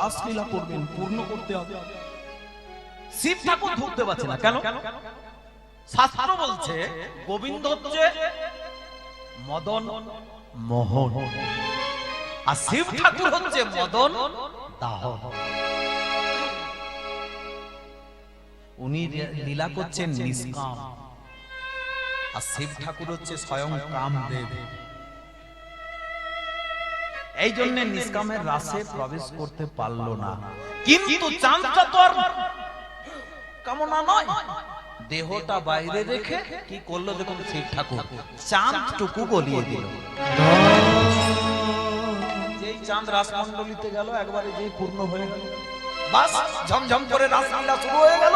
রাসলীলা করবেন, পূর্ণ করতে হবে। শিব ঠাকুর পারছে না, কেন? শাস্ত্র বলছে গোবিন্দ হচ্ছে মদন মোহন। আর শিব ঠাকুর হচ্ছে মদন উনি লীলা করছেন নিষ্কাম। আর শিব ঠাকুর হচ্ছে স্বয়ং কামদেব। এই জন্য নিষ্কামের রাসে প্রবেশ করতে পারল না। কিন্তু চাঁদটা তো আর কামনা নয়। দেহটা বাইরে রেখে কি করল দেখুন শিব ঠাকুর। চাঁদটুকু গলিয়ে দিল। যেই চাঁদ রাসমণ্ডলিতে গেল একবারে যেই পূর্ণ হয়ে গেল। বাস ঝমঝম করে রাসলীলা শুরু হয়ে গেল।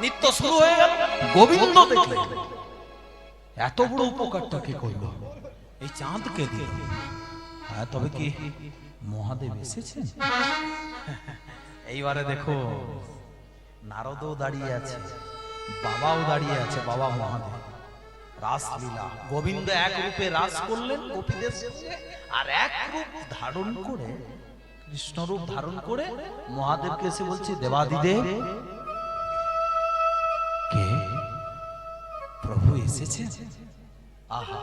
নিত্য শুরু হয়ে গেল। গোবিন্দ দেখলে। এত বড় উপকারটা কি করল? এই চাঁদকে দিল? হ্যাঁ তবে কি মহাদেব এসেছেন? এইবারে দেখো, নারদও দাঁড়িয়ে আছে, বাবাও দাঁড়িয়ে আছে, বাবা মহাদেব। রাসলীলা, গোবিন্দ এক রূপে রাস করলেন গোপীদের আর এক রূপ ধারণ করে কৃষ্ণ রূপ ধারণ করে মহাদেবকে এসে বলছে দেবাদিদেব কে? প্রভু এসেছে আহা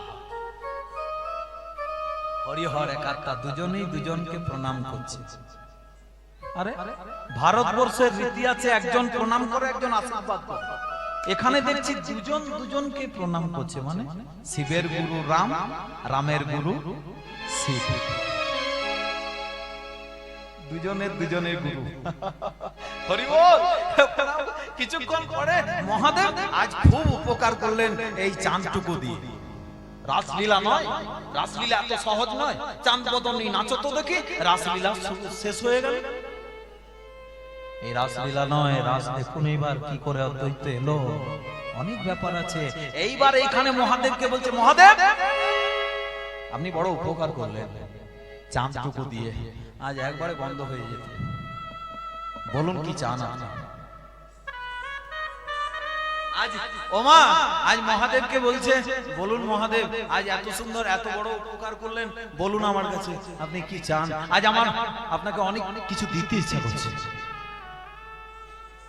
হরিহর একাত্মা দুজনেই দুজনকে প্রণাম করছে। আরে ভারতবর্ষের রীতি আছে একজন প্রণাম করে একজন আশীর্বাদ করে। এখানে দেখছি দুজন দুজনকে প্রণাম করছে মানে শিবের গুরু রাম রামের গুরু শিব। দুজনের দুজনের গুরু। হরি বল! কিছুক্ষণ পরে মহাদেব আজ খুব উপকার করলেন এই চাঁদটুকু দিয়ে। রাসলীলা নয়, রাসলীলা এত সহজ নয়। চাঁদ বদনী নাচো তো দেখি, রাসলীলা শেষ হয়ে গেল। এই রাসলীলা নয়, রাস দেখুন এইবার কি করে অদ্বৈত এলো। অনেক ব্যাপার আছে। এইবার এইখানে মহাদেবকে বলছে, মহাদেব! আপনি বড় উপকার করলেন। চাঁদটুকু দিয়ে। আজ একবারে বন্ধ হয়ে যেত। বলুন কি চান আপনি আজ ওমা আজ মহাদেবকে বলছে বলুন মহাদেব আজ এত সুন্দর এত বড় উপকার করলেন বলুন আমার কাছে আপনি কি চান? আজ আমার আপনাকে অনেক অনেক কিছু দিতে ইচ্ছা করছে।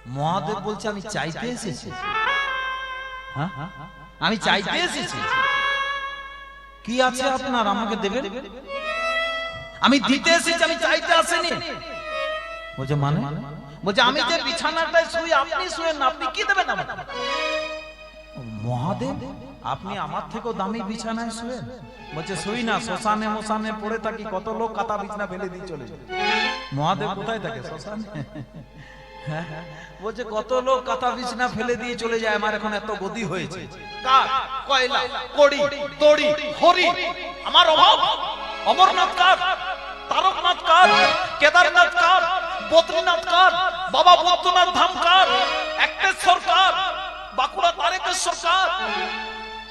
মহাদেব বলছে আমি চাইতে এসেছি। হ্যাঁ? আমি চাইতে এসেছি। কি আছে আপনার আমাকে দেবেন? আমি দিতে এসেছি আমি চাইতে আসেনি। বলছে মানে? বলছে আমি যে বিছানাটায় শুই আপনি শুয়েন না, আপনি কি দেবেন আমাকে? মহাদেব আপনি আমার থেকেও দামি বিছানায় শুয়েন। বলছে শুই না শ্মশানে মশানে পড়ে থাকি কত লোক কাতা বিছানা ফেলে দিয়ে চলে যায়। মহাদেব কোথায় থাকে শ্মশানে? বলছে কত লোক কাতা বিছনা ফেলে দিয়ে চলে যায় আমার এখন এত গদি হয়েছে। কাঠ কয়লা কড়ি দড়ি হরি আমার অভাব? অমরনাথ কাঠ তারকনাথ কাঠ কেদারনাথ কাঠ বদ্রীনাথ কাঠ বাবা বদ্রনাথ ধাম কাঠ বাঁকুড়া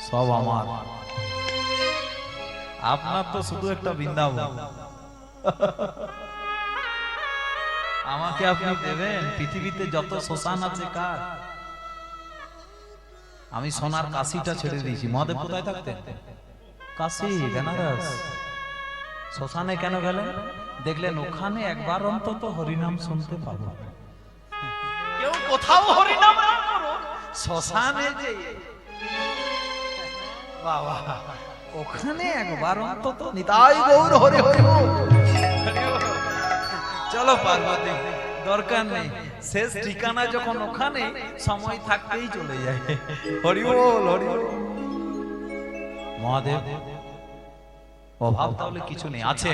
সব আমার। আপনার তো শুধু একটা বৃন্দাবন। আমাকে আপনি দেবেন, পৃথিবীতে যত শ্মশান আছে কার? আমি সোনার কাশিটা ছেড়ে দিয়েছি। মহাদেব কোথায় থাকতেন? কাশি, বেনারস। শ্মশানে কেন গেলেন? দেখলেন ওখানে একবার অন্তত হরিনাম শুনতে পাবো। কেউ কোথাও হরিনাম না করো শ্মশানে যে বাবা ওখানে একবার অন্তত নিতাই গৌর হরি হরি চলো পার্বতী দরকার নেই। শেষ ঠিকানা যখন ওখানে সময় থাকতেই চলে যায়। হরি বল হরি মহাদেব অভাব তাহলে কিছু নেই। আছে?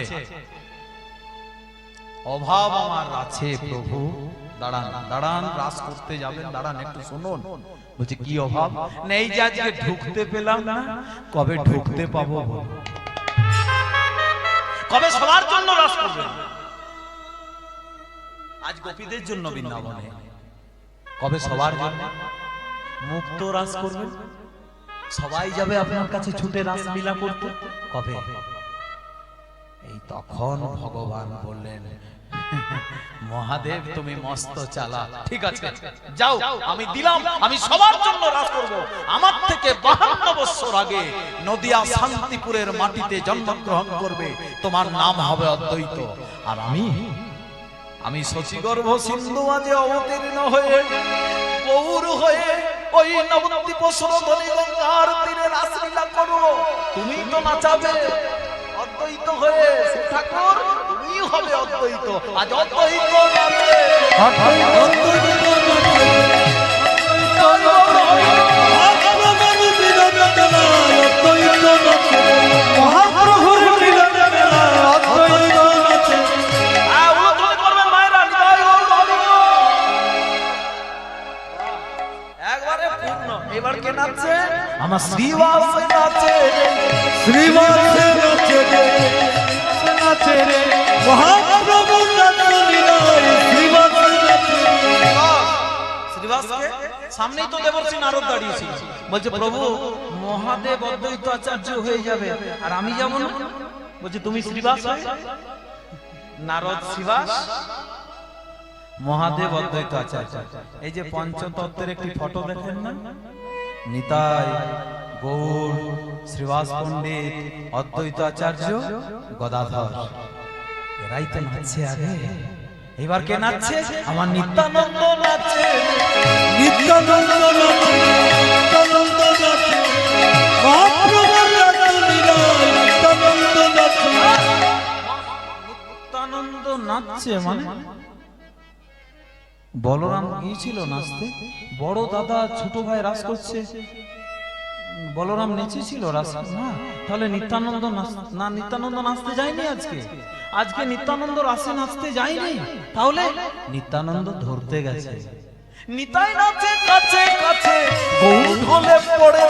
অভাব আমার আছে প্রভু। দাঁড়ান দাঁড়ান, রাস করতে যাবেন, দাঁড়ান, একটু শুনুন। বলছে, কি অভাব? নেই যে আজকে ঢুকতে পেলাম না, কবে ঢুকতে পাবো কবে সবার জন্য রাস করবেন আজ গোপীদের জন্য বৃন্দাবনে। কবে সবার জন্য? মুক্ত রাস করবেন সবাই যাবে আপনার কাছে ছুটে রাস লীলা করতে। কবে? এই তখন ভগবান বললেন মহাদেব তুমি মস্ত চালা ঠিক আছে। যাও আমি দিলাম আমি সবার জন্য রাস করব। আমার থেকে বাহান্ন বছর আগে নদিয়া শান্তিপুরের মাটিতে জন্মগ্রহণ করবে। তোমার নাম হবে অদ্বৈত। আর আমি আমি শশীগর্ভ সিন্ধু আজে অবতীর্ণ হয়ে গৌর হয়ে ওই নবদ্বীপ সরোবরে গঙ্গার তীরে রাসলীলা করব। তুমি তো নাচাবে। অদ্বৈত হয়ে ঠাকুর তুমি হবে অদ্বৈত। আজ অদ্বৈত নাচছে আমার শ্রীবাস নাচে। শ্রীবাসে নাচে। নাচে রে। মহাপ্রভু নাচ লীলায় শ্রীবাসে নাচে রে শ্রীবাসকে? সামনেই তো দেবর্ষী নারদ দাঁড়িয়েছিল। বলছে প্রভু মহাদেব অদ্বৈত আচার্য হয়ে যাবে। আর আমি যাব না? বলছে তুমি শ্রীবাস নারদ শ্রীবাস মহাদেব অদ্বৈত আচার্য। এই যে পঞ্চতত্ত্বের একটি ফটো দেখেন না? নিতাই গৌর শ্রীবাস পণ্ডিত অদ্বৈত আচার্য গদাধর। এরাই তো নাচছে আগে। এবার কে নাচছে আমার নিত্যানন্দ নাচছে নিত্যানন্দ নাচছে মানে? বলরাম গিয়েছিল নাচতে। বড় দাদা ছোট ভাই রাস করছে। বলরাম নেচেছিল রাস না, তাহলে নিত্যানন্দ না, নিত্যানন্দ নাচতে যায়নি আজকে? আজকে নিত্যানন্দ রাসে নাচতে যায়নি? তাহলে নিত্যানন্দ ধরতে গেছে। নিতাই নাচে কাছে কাছে, গৌর ঢলে পড়ে।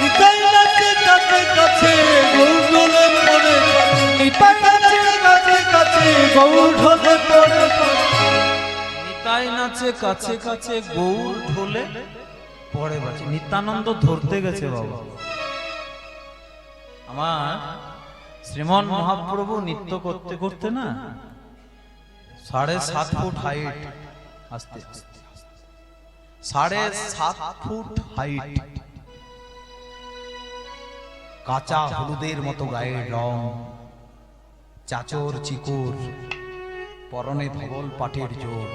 নিতাই নাচে কাছে কাছে গৌরলে পড়ে। নিতাই নাচে কাছে কাছে গৌরলে পড়ে। নিতাই নাচে কাছে কাছে, গৌর ঢোলে পড়ে বাজে নিত্যানন্দ ধরতে গেছে বাবা আমার শ্রীমন মহাপ্রভু নৃত্য করতে করতে না সাড়ে সাত ফুট হাইট আস্তে। সাড়ে সাত ফুট হাইট কাঁচা হলুদের মতো গায়ের রং, চাচর চিকুর, পরনে ধবল পাটের জোর,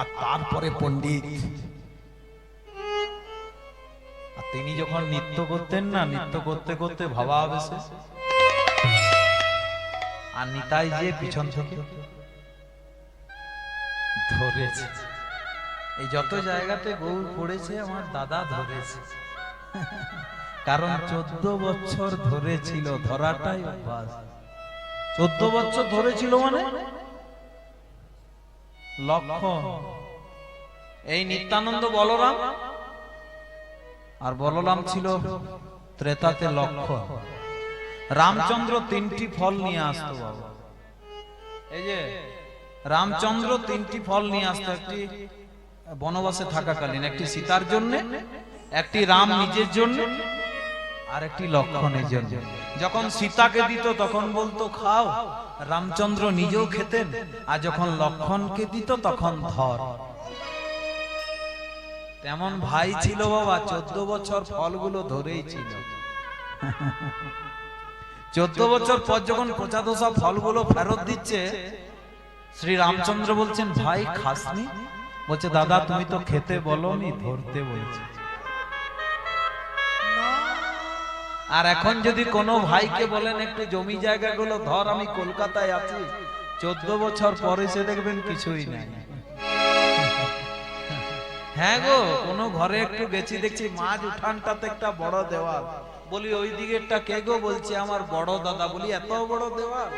আর তারপরে পণ্ডিত আর তিনি যখন নৃত্য করতেন না, নৃত্য করতে করতে ভাবা আবেশে আর নিতাই যে পিছন থেকে ধরেছে। এই যত জায়গাতে গৌর পড়েছে, আমার দাদা ধরেছে। কারণ চোদ্দ বছর ধরেছিল, ধরাটাই অভ্যাস। চোদ্দ বছর ধরেছিল মানে? লক্ষ্য এই নিত্যানন্দ বলরাম আর বললাম ছিল ত্রেতাতে লক্ষ্য রামচন্দ্র তিনটি ফল নিয়ে আসতো বাবা। এই যে রামচন্দ্র তিনটি ফল নিয়ে আসতো একটি বনবাসে থাকাকালীন একটি সীতার জন্য একটি রাম নিজের জন্য আর একটি লক্ষণের জন্য। যখন সীতাকে দিত তখন বলতো খাও। রামচন্দ্র নিজেও খেতেন আর যখন লক্ষণকে দিত তখন ধর। তেমন ভাই ছিল বাবা চোদ্দ বছর ফলগুলো ধরেই ছিল। চোদ্দ বছর পর যখন প্রচাদশা ফলগুলো ফেরত দিচ্ছে শ্রী রামচন্দ্র বলছেন ভাই খাসনি? বলছে দাদা তুমি তো খেতে বলনি ধরতে বলছে। আর এখন যদি কোনো ভাইকে বলেন একটু জমি জায়গাগুলো ধর আমি কলকাতায় আছি। চোদ্দ বছর পরে সে দেখবেন কিছুই নাই। হ্যাঁ গো, কোনো ঘরে একটু গেছি, দেখছি মাঝ উঠানটাতে একটা বড় দেওয়াল। বলি, ওই দিকেরটা কে গো? বলছে, আমার বড় দাদা। বলি, এত বড় দেওয়াল?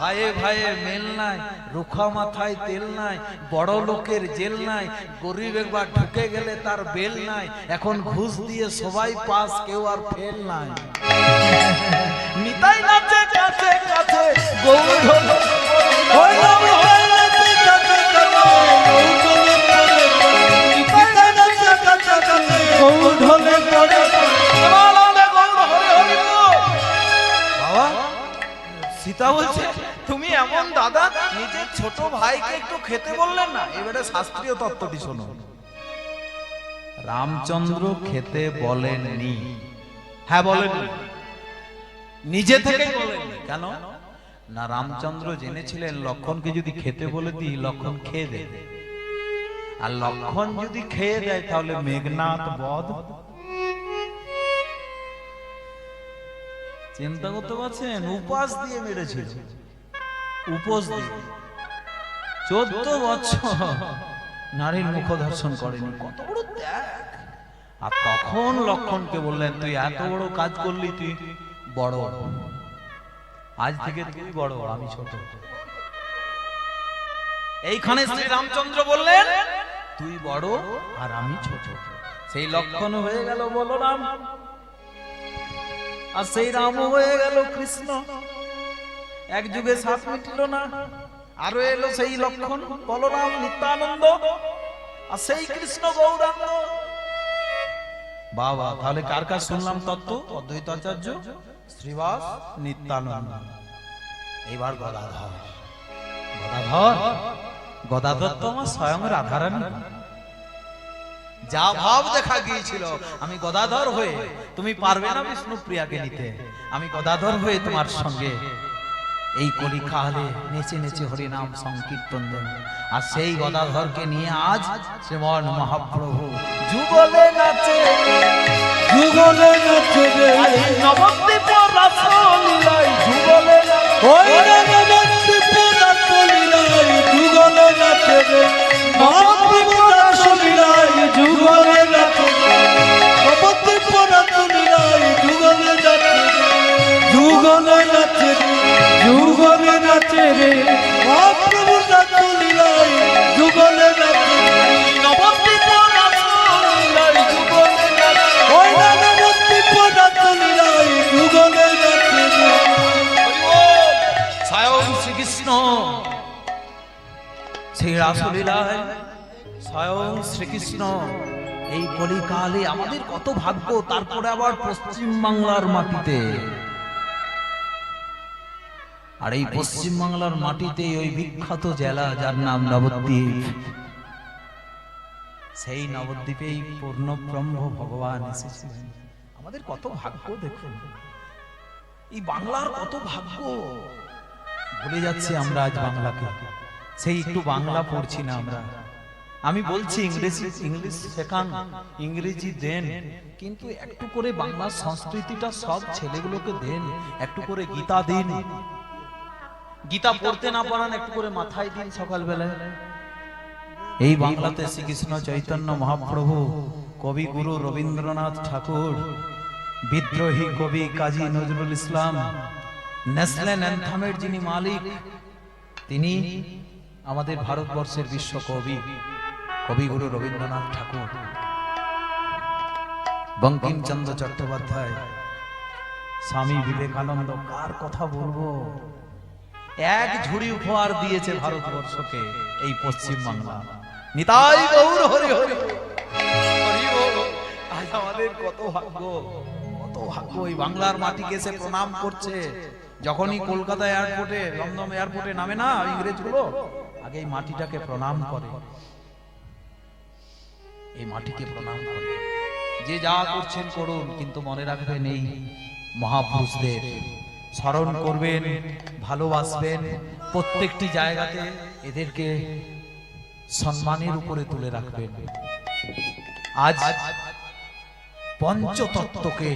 ভাইয়ে ভাইয়ে, মেল নাই, রুখা মাথায় তেল নাই, বড় লোকের জেল নাই, গরিব একবার ঢুকে গেলে তার বেল নাই, এখন ঘুষ দিয়ে সবাই পাস কেউ আর ফেল নাই। নিতাই নাচে, কাছে কাছে, গৌর হলো ওই এমন দাদা, নিজের ছোট ভাইকে একটু খেতে বললেন না? এবারে শাস্ত্রীয় তত্ত্বটি শোনো রামচন্দ্র খেতে বলেননি। হ্যাঁ বলেন নিজে থেকে কেন? না, রামচন্দ্র জেনেছিলেন লক্ষণকে যদি খেতে বলে দিই, লক্ষণ খেয়ে দেবে আর লক্ষণ যদি খেয়ে দেয়, তাহলে মেঘনাথ বধ। চিন্তা করতে পারছেন? উপাস দিয়ে মেরেছিল। উপোস দিয়ে চোদ্দ বছর নারীর মুখ দর্শন করেনি। কত বড় ত্যাগ। আর তখন লক্ষণকে বললেন, তুই এত বড় কাজ করলি, তুই বড় আজ থেকে তুই বড়, আমি ছোট এইখানে শ্রী রামচন্দ্র বললেন, তুই বড় আর আমি ছোট। সেই লক্ষণ হয়ে গেল বলরাম। আর সেই রাম হয়ে গেল কৃষ্ণ। এক যুগে সাত মিটল না। আরও এলো সেই লক্ষণ, বলরাম নিত্যানন্দ, আর সেই কৃষ্ণ গৌরাঙ্গ। বাবা, তাহলে কার কার শুনলাম তত্ত্ব? অদ্বৈত আচার্য, শ্রীবাস নিত্যানন্দ। এবার গদাধর। গদাধর? গদাধর তো আমার স্বয়ং রাধারানী। যা ভাব দেখা গিয়েছিল, আমি গদাধর হয়ে, তুমি পারবে না বিষ্ণুপ্রিয়াকে নিতে। আমি গদাধর হয়ে তোমার সঙ্গে এই কলিকালে নেচে নেচে হরিনাম সংকীর্তন দেব আর সেই গদাধরকে নিয়ে আজ শ্রীমন মহাপ্রভু যুগলে নাচে। যুগলে নাচে। রে নবদ্বীপ রাসলীলায় যুগলে ওই যুগলে নাচে। নবদ্বীপ তলিলাই যুগলে নাচে। নবদ্বীপ যুগলে নাচে। যুগলে নাচে। রে যুগলে শ্রীকৃষ্ণ সেই রাসলীলায় স্বয়ং শ্রীকৃষ্ণ, এই কলিকালে আমাদের কত ভাগ্য, তারপরে আবার পশ্চিম বাংলার মাটিতে। আর এই পশ্চিম বাংলার মাটিতে ওই বিখ্যাত জেলা যার নাম নবদ্বীপ। সেই নবদ্বীপেই পূর্ণব্রহ্ম ভগবান এসেছিলেন। আমাদের কত ভাগ্য দেখুন। এই বাংলার কত ভাগ্য। ভুলে যাচ্ছি আমরা আজ বাংলাকে। সেই একটু বাংলা পড়ছি না আমরা। আমি বলছি ইংরেজি, ইংলিশ শেখান, ইংরেজি দেন। কিন্তু একটু করে বাংলা সংস্কৃতিটা সব ছেলেগুলোকে দেন, একটু করে গীতা দিন। গীতা পড়তে না পারান একটু করে মাথায় দিন সকালবেলায়। এই বাংলাতে শ্রীকৃষ্ণ চৈতন্য মহাপ্রভু কবিগুরু রবীন্দ্রনাথ ঠাকুর, বিদ্রোহী কবি কাজী নজরুল ইসলাম যিনি মালিক, তিনি আমাদের ভারতবর্ষের বিশ্ব কবি কবিগুরু রবীন্দ্রনাথ ঠাকুর। বঙ্কিমচন্দ্র চট্টোপাধ্যায়, স্বামী বিবেকানন্দ, কার কথা বলব? এক ঝুড়ি উপহার দিয়েছে ভারতবর্ষকে এই পশ্চিম বাংলা। নিতাই গৌর হরি হরি। আজ আমাদের কত ভাগ্য কত ভাগ্য। এই বাংলার মাটিকে এসে প্রণাম করছে। যখনই কলকাতা এয়ারপোর্টে লন্ডন এয়ারপোর্টে নামে না ইংরেজগুলো আগে এই মাটিটাকে প্রণাম করে। এই মাটিকে প্রণাম করে। যে যা করছেন করুন কিন্তু মনে রাখবেন এই মহাপুরুষদের। স্মরণ করবেন, ভালোবাসবেন। প্রত্যেকটি জায়গাতে এদেরকে সম্মানের উপরে তুলে রাখবেন। আজ পঞ্চতত্ত্বকে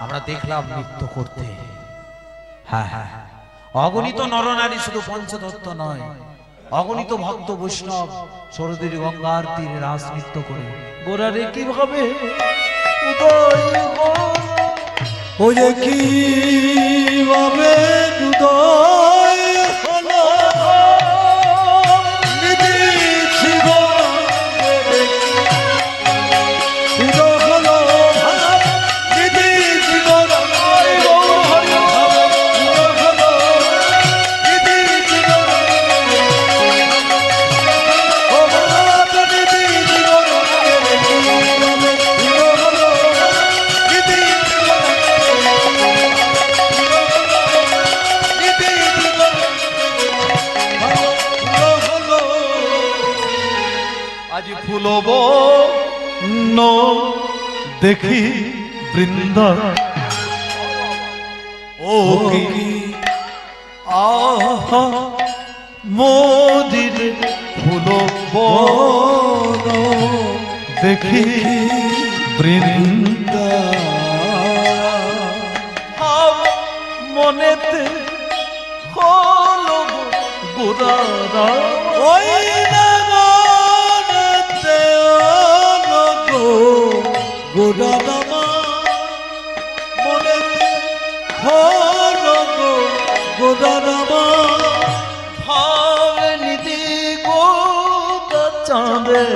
আমরা দেখলাম নৃত্য করতে। হ্যাঁ হ্যাঁ হ্যাঁ। অগণিত নরনারী শুধু পঞ্চতত্ত্ব নয়, অগণিত ভক্ত বৈষ্ণব, সরদীর গঙ্গার তীরে রাস নৃত্য করে গোরারে কীভাবে উদয় হলো? ওরে কি ভাবে উদয় ফুলব ন, দেখি বৃন্দা ও কি আহা মোদির ফুলো বন দেখি বৃন্দা মনেতে হলো গোদারা ওই গোদানামা মনেতে হলগো গোদানামা ভাবনিদি গোদা চাঁদে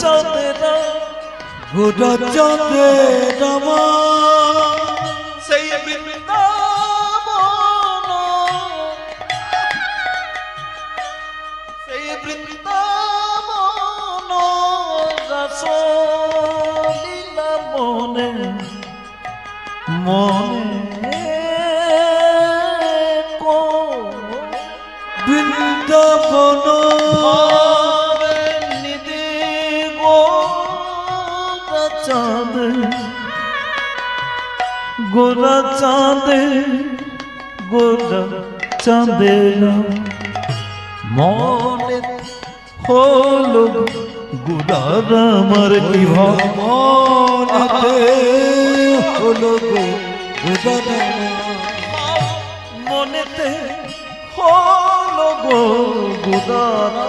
চাঁদেরা গোদা চাঁদে নামা চাঁদের মনে হলো গুড়ার আমার কি ভাব মনেতে হলগো গোদানামা মনেতে হলো গো গুদারা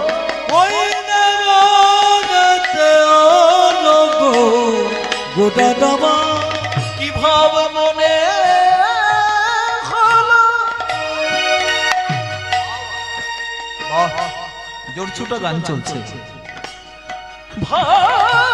ওই না মনেতে গোদানামা কি ভাব জোর ছোট গান চলছে। ভাবনে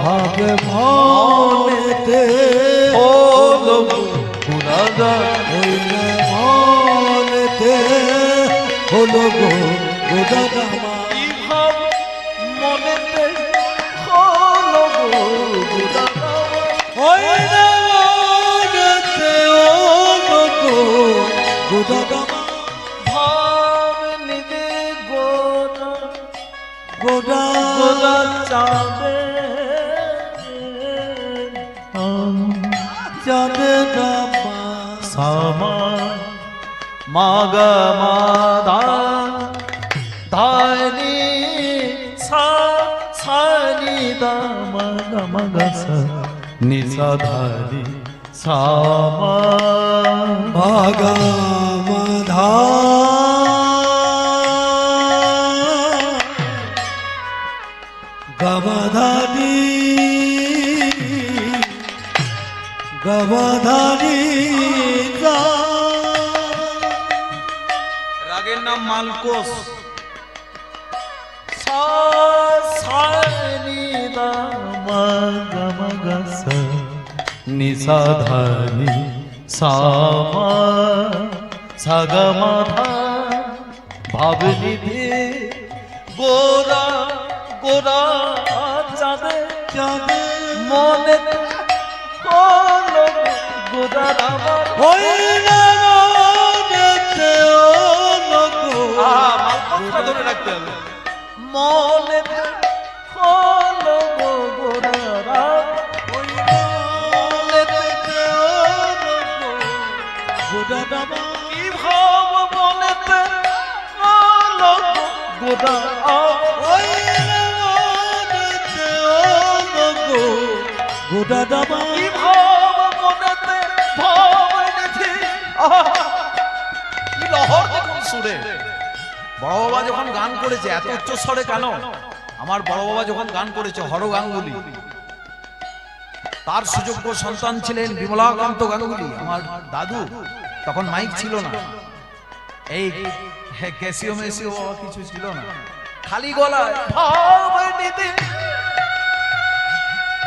ভাবে মনেতে হলো গুণাগা ওই না মনেতে ভাব না মনেতে অলগো গোদানামা ভাব নিদি চাঁদে 마가마다 다니 사 사니다 마가마가사 니사다니 사마 마가 নাম মালকোস সা সানি দা মাগা মাগা সা নিসা ধানি সামা সাগা ভাবনি দে গোরা গোরা, চাঁদে চাঁদে, মনে হলো গোদার আমার না মালকোসটা ধরে রাখতে হবে। মনে হলো গোদানামা কি ভাব মনেতে হলো গোদা মনেতে অলগো গোদানামা কি ভাব মনেতে লহর দেখুন সুরে। বড় বাবা যখন গান করেছে, এত উচ্চ স্বরে কেন? আমার বড় বাবা যখন গান করেছে, হর গাঙ্গুলি। তার সুযোগ্য সন্তান ছিলেন বিমলাকান্ত গাঙ্গুলি, আমার দাদু। তখন মাইক ছিল না। এই ক্যাসিও মেসিও কিছু ছিল না। খালি গলায়, ভাব নিতে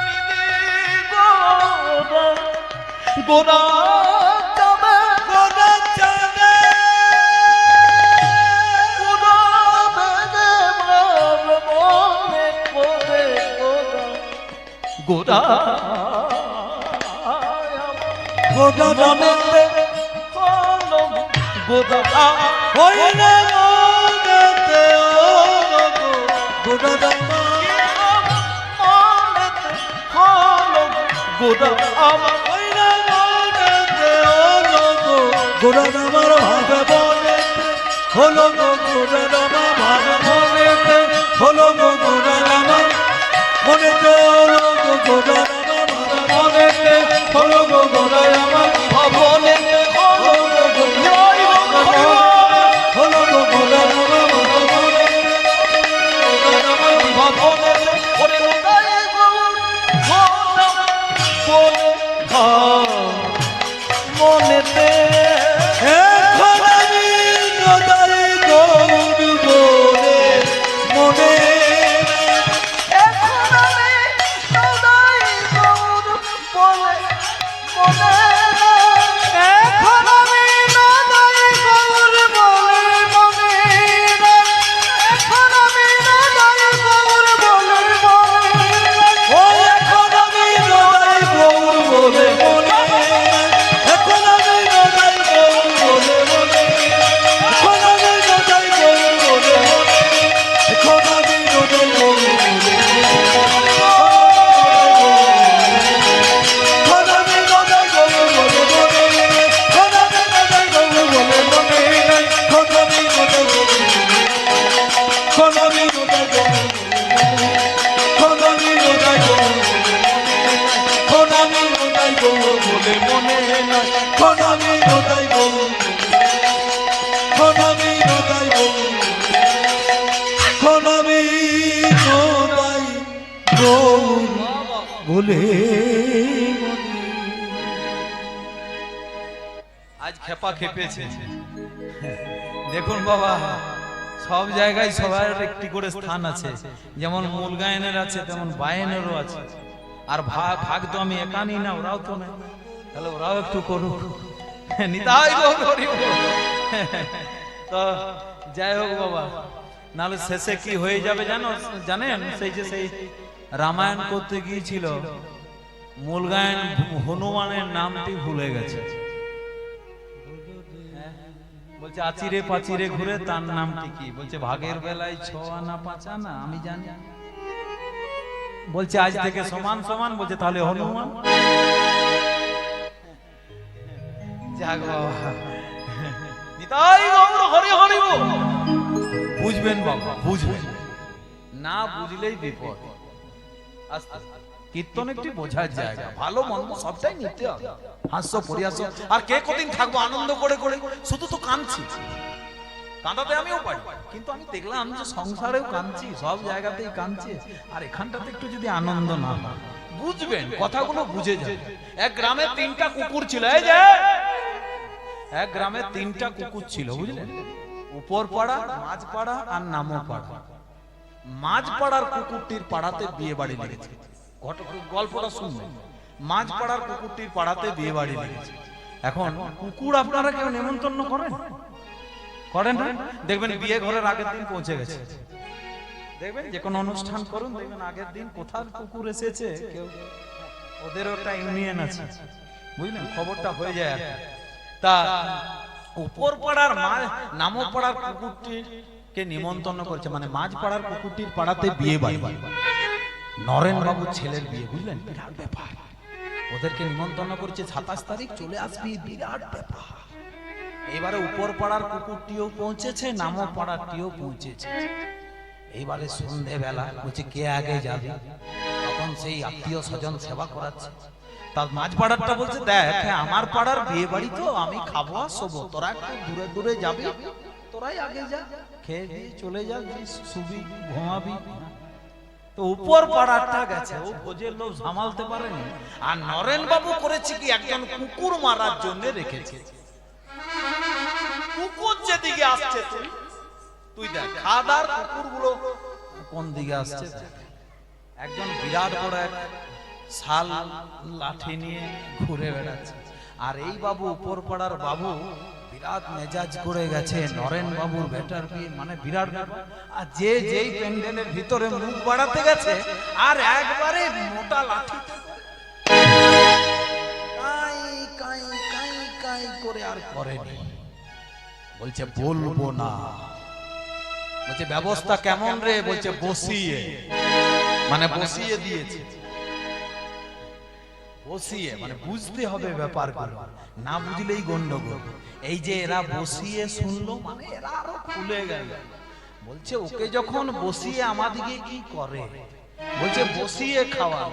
নিতে গো, গোরা গোরা গোরা মনেতে গোরা হইলে মনেতে হলো গোরা আমার হইলে মনেতে ও গোরা ভাবে বলেতে হলো গো গোরা ভাবে বলেতে হলো গো গোরা দামা মনেতে হলো গো গোরা দামা আজ খেপা খেপেছে। দেখুন বাবা, সব জায়গায় সবার একটি করে স্থান আছে। যেমন মূল গায়নের আছে, তেমন বায়নেরও আছে। আর ভাগ ভাগ তো আমি একা নিই না, ওরাও তো নেই তাহলে ওরাও একটু করুক। নিতাই তো যাই হোক বাবা, নাহলে শেষে কি হয়ে যাবে জানো? জানেন? সেই যে সেই রামায়ণ করতে গিয়েছিল। মূল গায়ন হনুমানের নামটি ভুলে গেছে। আচিরে পাচিরে ঘুরে তার নামটি কি? বলছে, ভাগের বেলায় ছ আনা পাঁচ আনা আমি জানি। বলছে, আজ থেকে সমান সমান। বলছে, তাহলে হনুমান? যাক বাবা। বুঝবেন বাবা, বুঝবেন। না বুঝলেই বিপদ। কীর্তন একটি বোঝার জায়গা। ভালো মন্দ সবটাই নিতে হবে। হাস্য পরিহাস আর কে কদিন থাকব? আনন্দ করে করে। শুধু তো কাঁদছি। কাঁদাতে আমিও পারি। কিন্তু আমি দেখলাম যে সংসারেও কাঁদছি সব জায়গাতেই কাঁদছি। আর এখানটাতে একটু যদি আনন্দ না হয় বুঝবেন কথাগুলো বুঝে যাবে। এক গ্রামে তিনটা কুকুর ছিল। এই যে! এক গ্রামে তিনটা কুকুর ছিল বুঝলেন? উপর পাড়া মাঝ পাড়া আর নামো পাড়া মাঝ পাড়ার কুকুরটির পাড়াতে বিয়ে বাড়ি লেগেছে গল্পটা শুনবেন। মাঝ পাড়ার কুকুরটির পাড়াতে বিয়ে বাড়ি লেগেছে। এখন কুকুর আপনারা কেউ নেমন্তন্ন করেন? করেন দেখবেন বিয়ে ঘরের আগের দিন পৌঁছে গেছে। দেখবেন যে কোনো অনুষ্ঠান করুন, দেখবেন আগের দিন কোথার কুকুর এসেছে, কেউ ওদেরও একটা ইউনিয়ন আছে। বুঝলেন? খবরটা হয়ে যায়। তা উপর পাড়ার নাম পাড়ার কুকুরটিকে নিমন্ত্রণ করছে? মানে মাঝ পাড়ার কুকুরটির পাড়াতে বিয়ে বাড়ি। নরেন বাবুর ছেলের বিয়ে বুঝলেন? বিরাট ব্যাপার। ওদেরকে নিমন্ত্রণ করছে সাতাশ তারিখ চলে আসবি বিরাট ব্যাপার। এবারে উপর পাড়ার কুকুরটিও পৌঁছেছে নাম পাড়ারটিও পৌঁছেছে। এইবারে সন্ধেবেলা বলছে কে আগে যাবে? তখন সেই আত্মীয় স্বজন সেবা করাচ্ছে। তার মাঝ পাড়ারটা বলছে দেখ হ্যাঁ, আমার পাড়ার বিয়ে বাড়ি তো আমি খাব আর শোবো তোরা একটু দূরে দূরে যাবি। তোরাই আগে যা, খেয়ে দিয়ে চলে যা শুবি, ঘুমাবি। তো উপর পাড়াটা গেছে, ও ভোজের সামালতে পারেনি। আর নরেন বাবু করেছে কি, একজন কুকুর মারার জন্য রেখেছে। কুকুর যেদিকে আসছে তুই তুই দেখ, খাদার কুকুরগুলো কোন দিকে আসছে একজন বিরাট বড় এক শাল লাঠি নিয়ে ঘুরে বেড়াচ্ছে। আর এই বাবু উপর পাড়ার বাবু বিরাট মেজাজ করে গেছে নরেন বাবুর বিয়ে মানে বিরাট আর যে যেই প্যান্ডেলের ভিতরে মুখ বাড়াতে গেছে, আর একবারে মোটা লাঠি করে। বলছে, বলব না। বলছে, ব্যবস্থা কেমন রে? বলছে, বসিয়ে। মানে বসিয়ে দিয়েছে। বসিয়ে মানে বুঝতে হবে ব্যাপারগুলো। না বুঝলেই গন্ডগোল। এই যে এরা বসিয়ে শুনলো মানে এরা আরও খুলে গেল। বলছে ওকে যখন বসিয়ে আমাদিকে কি করে? বলছে বসিয়ে খাওয়া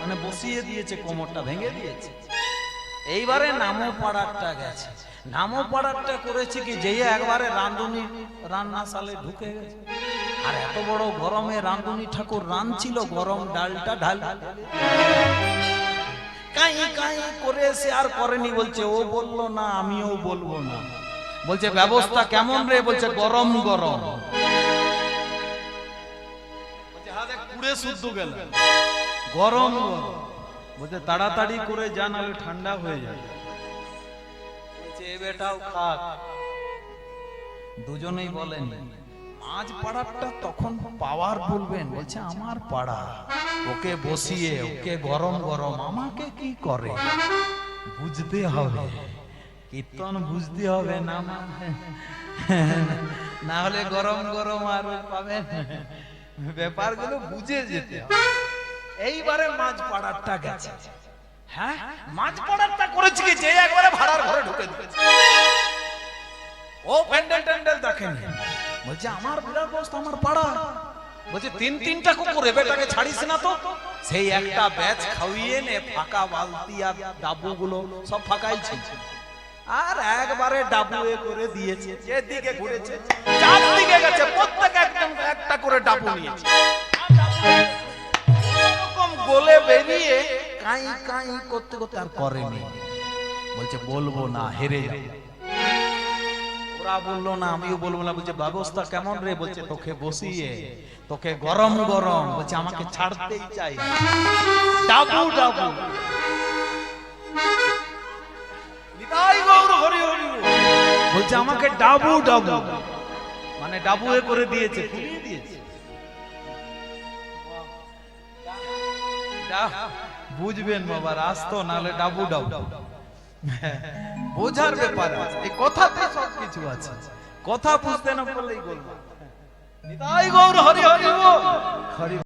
মানে বসিয়ে দিয়েছে কোমরটা ভেঙে দিয়েছে। এইবারে নামো পাড়ারটা গেছে। নামো পাড়ারটা করেছে কি? যেই একবারে রান্ধুনি রান্না সালে ঢুকে গেছে। আর এত বড় গরমে রান্ধুনি ঠাকুর রাঁধছিল গরম ডালটা ঢাল কাই কাই করে সে আর করেনি বলছে ও বলল না আমিও বলব না। বলছে ব্যবস্থা কেমন রে? বলছে গরম গরম কুড়ে শুদ্ধ গেল। গরম। গরম। বলছে তাড়াতাড়ি করে যা নাহলে ঠান্ডা হয়ে যাবে। বলছে এ বেটাও খাক। দুজনেই বলেন। মাছ পাড়ারটা তখন পাওয়ার বলবেন, বলছে, আমার পাড়া, ওকে বসিয়ে, ওকে গরম গরম, আমাকে কি করে? বুঝতে হবে, কীর্তন বুঝতে হবে না না হলে গরম গরম আর পাবেন ব্যাপারগুলো বুঝে যেতে এইবারে মাছ পাড়ারটা গেছে। হ্যাঁ মাছ পাড়ারটা করেছে কি? যে একবারে ভাড়ার ঘরে ঢুকে দিয়েছে। ও প্যান্ডেল ট্যান্ডেল দেখেনি। বলছে, আমার বিরাট বস্তা আমার পাড়া। বলছে, তিন তিনটা কুকুর বেটাকে ছাড়িস না তো? সেই একটা ব্যাচ খাওয়িয়ে নে, ফাঁকা বালতি আর ডাবু গুলো সব ফাঁকাই ছিল। আর একবারে ডাবু এ করে দিয়েছে যেদিকে ঘুরেছে, চারদিকে গেছে, প্রত্যেক একদম একটা করে ডাবু নিয়েছে। গোলে বেরিয়ে কাই কাই করতে করতে আর করেনি। বলছে, বলব না, হেরে যাবে। ওরা বলল, না, আমিও বলব না। বলছে, ব্যবস্থা কেমন রে? বলছে, তোকে বসিয়ে, তোকে গরম গরম। বলছে, আমাকে ছাড়তেই চাই। ডাবু ডাবু। বলছে, আমাকে ডাবু ডাবু। মানে ডাবু এ করে দিয়েছে, ফুলিয়ে দিয়েছে। বুঝবেন বাবা নালে ডাবু ডাবু। বোঝার ব্যাপার আছে। এই কথাতে সব কিছু আছে। কথা বুঝতে না পারলেই বলব। নিতাই গৌর, হরি হরি। হরি